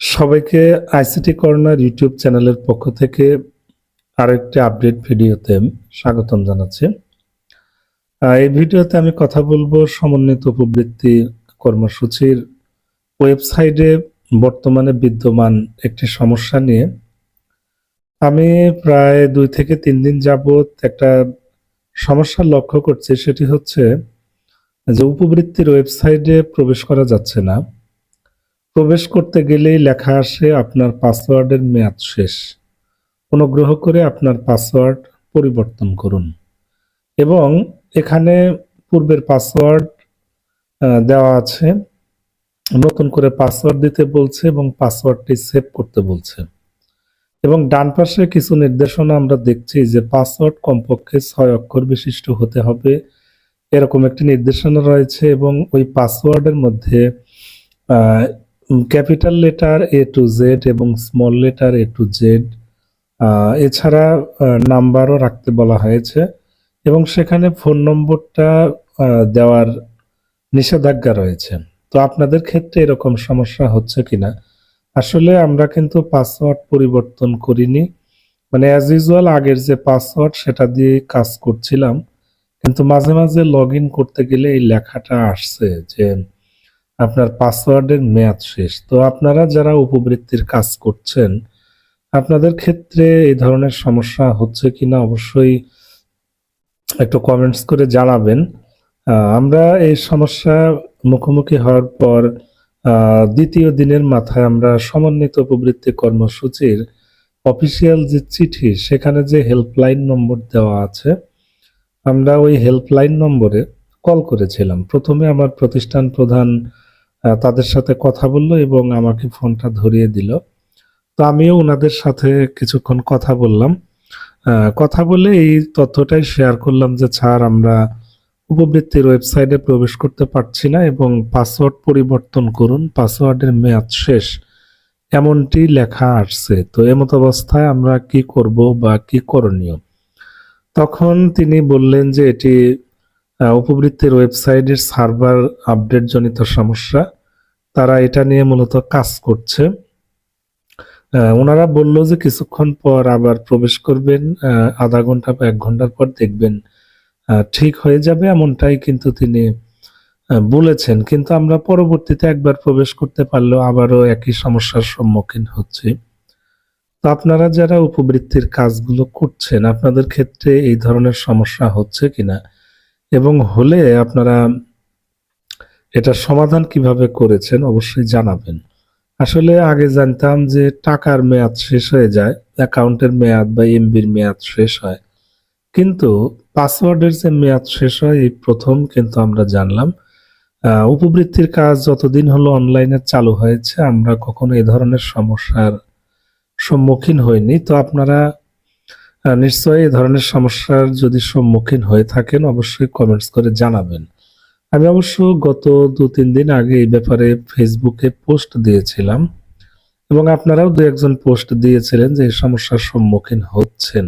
সবাইকে ICT corner YouTube চ্যানেলের পক্ষ থেকে আরেকটি আপডেট ভিডিওতে স্বাগতম জানাচ্ছি। এই ভিডিওতে আমি কথা বলব সমন্বিত উপবৃত্তি কর্মসূচির ওয়েবসাইটে বর্তমানে বিদ্যমান একটি সমস্যা নিয়ে। আমি প্রায় দুই থেকে তিন দিন যাবত একটা সমস্যা লক্ষ্য করছি, সেটি হচ্ছে যে উপবৃত্তির ওয়েবসাইটে প্রবেশ করা যাচ্ছে না। প্রবেশ করতে গেলেই লেখা আসে, আপনার পাসওয়ার্ডের মেয়াদ শেষ। অনুগ্রহ করে আপনার পাসওয়ার্ড পরিবর্তন করুন। এবং এখানে পূর্বের পাসওয়ার্ড দেওয়া আছে। নতুন করে পাসওয়ার্ড দিতে বলছে এবং পাসওয়ার্ডটি সেভ করতে বলছে। এবং ডান পাশে কিছু নির্দেশনা আমরা দেখছি যে পাসওয়ার্ড কমপক্ষে ছয় অক্ষর বিশিষ্ট হতে হবে। এরকম একটি নির্দেশনা রয়েছে এবং ওই পাসওয়ার্ডের মধ্যে capital letter A to Z এবং small letter A to Z এছাড়া নাম্বারও রাখতে বলা হয়েছে এবং সেখানে ফোন নম্বরটা দেওয়ার নিষেধাজ্ঞা রয়েছে। তো আপনাদের ক্ষেত্রে এরকম সমস্যা হচ্ছে কিনা? আসলে আমরা কিন্তু পাসওয়ার্ড পরিবর্তন করিনি। মানে অ্যাজ ইউজুয়াল আগের যে পাসওয়ার্ড সেটা দিয়ে কাজ করছিলাম। কিন্তু মাঝে মাঝে লগ করতে গেলে এই লেখাটা আসছে যে আপনার পাসওয়ার্ডের মেয়াদ শেষ। তো আপনারা যারা উপবৃত্তির কাজ করছেন, আপনাদের ক্ষেত্রে এই ধরনের সমস্যা হচ্ছে কি না অবশ্যই একটু কমেন্টস করে জানাবেন। আমরা এই সমস্যা মুখোমুখি হওয়ার পর দ্বিতীয় দিনের মাথায় আমরা সমন্বিত উপবৃত্তি কর্মসূচির অফিসিয়াল যে চিঠি, সেখানে যে হেল্পলাইন নম্বর দেওয়া আছে, আমরা ওই হেল্পলাইন নম্বরে কল করেছিলাম। প্রথমে আমার প্রতিষ্ঠান প্রধান তাদের সাথে কথা বলল এবং আমাকে ফোনটা ধরিয়ে দিল। তো আমিও ওনাদের সাথে কিছুক্ষণ কথা বললাম। কথা বলে এই তথ্যটাই শেয়ার করলাম যে, স্যার, আমরা উপবৃত্তির ওয়েবসাইটে প্রবেশ করতে পারছি না এবং পাসওয়ার্ড পরিবর্তন করুন পাসওয়ার্ডের মেয়াদ শেষ। এমনটি লেখা আসছে। তো এমত অবস্থায় আমরা কি করব বা কি করণীয়? তখন তিনি বললেন যে, এটি উপবৃত্তির ওয়েবসাইটের সার্ভার আপডেট জনিত সমস্যা। তারা এটা নিয়ে মূলত কাজ করছে। ওনারা বলল যে কিছুক্ষণ পর আবার প্রবেশ করবেন আধা ঘণ্টা বা এক ঘণ্টার পর দেখবেন ঠিক হয়ে যাবে এমনটাই কিন্তু তিনি বলেছেন। কিন্তু আমরা পরবর্তীতে একবার প্রবেশ করতে পারলেও আবারও একই সমস্যার সম্মুখীন হচ্ছি। তো আপনারা যারা উপবৃত্তির কাজগুলো করছেন, আপনাদের ক্ষেত্রে এই ধরনের সমস্যা হচ্ছে কিনা? এবং হলে আপনারা এটার সমাধান কীভাবে করেছেন অবশ্যই জানাবেন। আসলে আগে জানতাম যে টাকার মেয়াদ শেষ হয়ে যায়, অ্যাকাউন্টের মেয়াদ বা এমবির মেয়াদ শেষ হয়। কিন্তু পাসওয়ার্ডের যে মেয়াদ শেষ হয়, এই প্রথম কিন্তু আমরা জানলাম। উপবৃত্তির কাজ যতদিন হলো অনলাইনে চালু হয়েছে, আমরা কখনো এ ধরনের সমস্যার সম্মুখীন হইনি। তো আপনারা নিশ্চয়ই এ ধরনের সমস্যার যদি সম্মুখীন হয়ে থাকেন, অবশ্যই কমেন্টস করে জানাবেন। আমি অবশ্য গত দু তিন দিন আগে এই ব্যাপারে ফেসবুকে পোস্ট দিয়েছিলাম এবং আপনারাও দু একজন পোস্ট দিয়েছিলেন যে এই সমস্যার সম্মুখীন হচ্ছেন।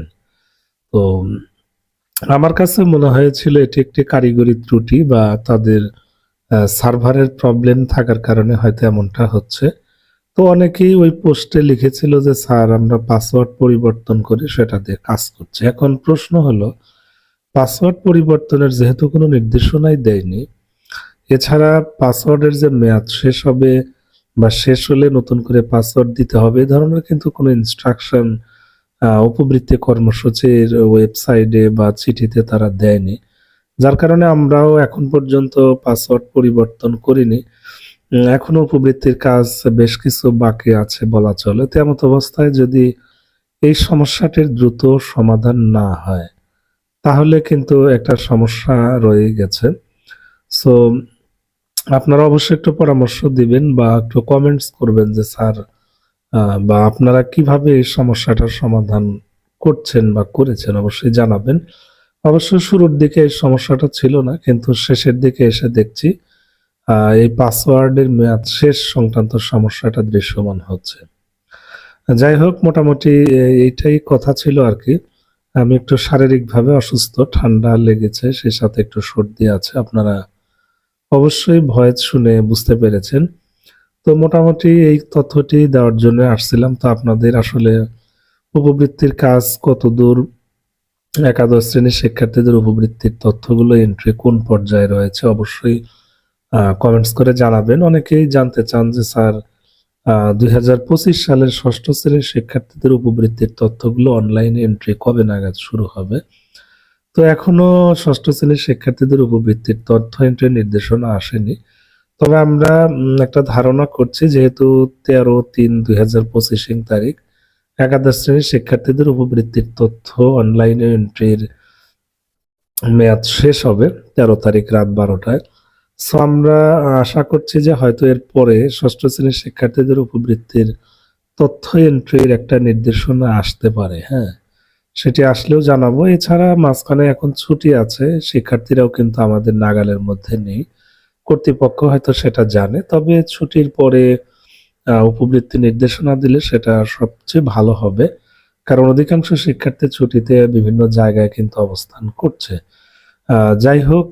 তো, আমার কাছে মনে হয়েছিল এটি একটি কারিগরি ত্রুটি বা তাদের সার্ভারের প্রবলেম থাকার কারণে হয়তো এমনটা হচ্ছে। তো অনেকেই ওই পোস্টে লিখেছিল যে, স্যার, আমরা পাসওয়ার্ড পরিবর্তন করে সেটা দিয়ে কাজ করছি। এখন প্রশ্ন হলো পাসওয়ার্ড পরিবর্তনের যেহেতু কোনো নির্দেশনাই দেয়নি, এছাড়া পাসওয়ার্ডের যে মেয়াদ শেষ হবে বা শেষ হলে নতুন করে পাসওয়ার্ড দিতে হবে, এ ধরনের কিন্তু কোনো ইনস্ট্রাকশন উপবৃত্তি কর্মসূচির ওয়েবসাইটে বা চিঠিতে তারা দেয়নি। যার কারণে আমরাও এখন পর্যন্ত পাসওয়ার্ড পরিবর্তন করিনি। এখনও উপবৃত্তির কাজ বেশ কিছু বাকি আছে বলা চলে। তেমত অবস্থায় যদি এই সমস্যাটির দ্রুত সমাধান না হয় তাহলে কিন্তু একটা সমস্যা রয়ে গেছে। সো আপনারা অবশ্যই একটু পরামর্শ দিবেন বা একটু কমেন্টস করবেন যে, স্যার বা আপনারা কীভাবে এই সমস্যাটার সমাধান করছেন বা করেছেন? অবশ্যই জানাবেন। অবশ্য শুরুর দিকে এই সমস্যাটা ছিল না, কিন্তু শেষের দিকে এসে দেখছি এই পাসওয়ার্ডের মেয়াদ শেষ সংক্রান্ত সমস্যাটা দৃশ্যমান হচ্ছে। যাই হোক, মোটামুটি এইটাই কথা ছিল আর কি। আমি একটু শারীরিকভাবে অসুস্থ, ঠান্ডা লেগেছে সেই সাথে একটু সর্দি আছে, আপনারা অবশ্যই ভয়েস শুনে বুঝতে পেরেছেন। তো মোটামুটি এই তথ্যটি দেওয়ার জন্য আসছিলাম। তো আপনাদের আসলে উপবৃত্তির কাজ কত দূর একাদশ শ্রেণির শিক্ষার্থীদের উপবৃত্তির তথ্যগুলো এন্ট্রি কোন পর্যায়ে রয়েছে, অবশ্যই কমেন্টস করে জানাবেন। অনেকেই জানতে চান যে স্যার দুই সালের ষষ্ঠ শ্রেণির শিক্ষার্থীদের উপবৃত্তির তথ্যগুলো অনলাইনে এন্ট্রি কবে নাগাদ শুরু হবে? তো এখনও ষষ্ঠ শ্রেণির শিক্ষার্থীদের উপবৃত্তির তথ্য এন্ট্রি নির্দেশনা আসেনি। তবে আমরা একটা ধারণা করছি যেহেতু তেরো তিন দুই হাজার পঁচিশিং তারিখ, একাদশ শ্রেণির শিক্ষার্থীদের উপবৃত্তির তথ্য অনলাইনে এন্ট্রির মেয়াদ শেষ হবে তেরো তারিখ রাত বারোটায়। সো আমরা আশা করছি যে হয়তো এর পরে ষষ্ঠ শ্রেণির শিক্ষার্থীদের উপবৃত্তির তথ্য এন্ট্রির একটা নির্দেশনা আসতে পারে হ্যাঁ? সেটি আসলেও জানাব। এছাড়া মাঝখানে এখন ছুটি আছে, শিক্ষার্থীরাও কিন্তু আমাদের নাগালের মধ্যে নেই। কর্তৃপক্ষ হয়তো সেটা জানে, তবে ছুটির পরে উপবৃত্তি নির্দেশনা দিলে সেটা সবচেয়ে ভালো হবে। কারণ অধিকাংশ শিক্ষার্থী ছুটিতে বিভিন্ন জায়গায় কিন্তু অবস্থান করছে। যাই হোক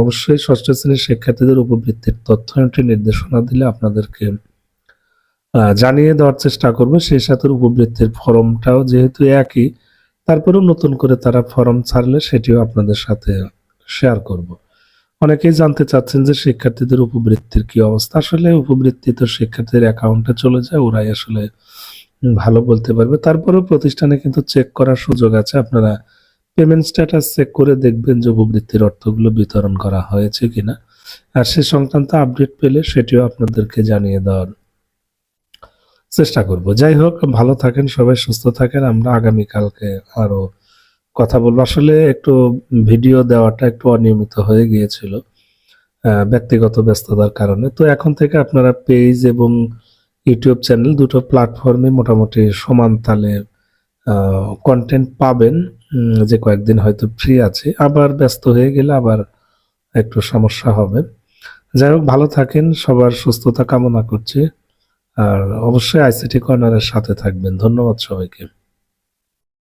অবশ্যই ষষ্ঠ শ্রেণির শিক্ষার্থীদের উপবৃত্তির তথ্য এন্ট্রি নির্দেশনা দিলে আপনাদেরকে জানিয়ে দেওয়ার চেষ্টা করব। সেই সাথে উপবৃত্তির ফর্মটাও যেহেতু একই, তারপরেও নতুন করে তারা ফর্ম ছাড়লে সেটিও আপনাদের সাথে শেয়ার করব। অনেকেই জানতে চাচ্ছেন যে শিক্ষার্থীদের উপবৃত্তির কি অবস্থা? আসলে উপবৃত্তি তো শিক্ষার্থীদের অ্যাকাউন্টে চলে যায়, ওরাই আসলে ভালো বলতে পারবে। তারপরেও প্রতিষ্ঠানে কিন্তু চেক করার সুযোগ আছে, আপনারা পেমেন্ট স্ট্যাটাস চেক করে দেখবেন যে উপবৃত্তির অর্থগুলো বিতরণ করা হয়েছে কিনা। আর সে সংক্রান্ত আপডেট পেলে সেটিও আপনাদেরকে জানিয়ে দেওয়ার চেষ্টা করব। যাই হোক, ভালো থাকেন, সবাই সুস্থ থাকেন। আমরা আগামীকালকে আরও কথা বলব। আসলে একটু ভিডিও দেওয়াটা একটু অনিয়মিত হয়ে গিয়েছিল ব্যক্তিগত ব্যস্ততার কারণে। তো এখন থেকে আপনারা পেজ এবং ইউটিউব চ্যানেল দুটো প্ল্যাটফর্মে মোটামুটি সমান তালে কন্টেন্ট পাবেন। যে কয়েকদিন হয়তো ফ্রি আছে, আবার ব্যস্ত হয়ে গেলে আবার একটু সমস্যা হবে। যাই হোক, ভালো থাকেন, সবার সুস্থতা কামনা করছি। আর অবশ্যই আইসিটি কর্নারের সাথে থাকবেন। ধন্যবাদ সবাইকে।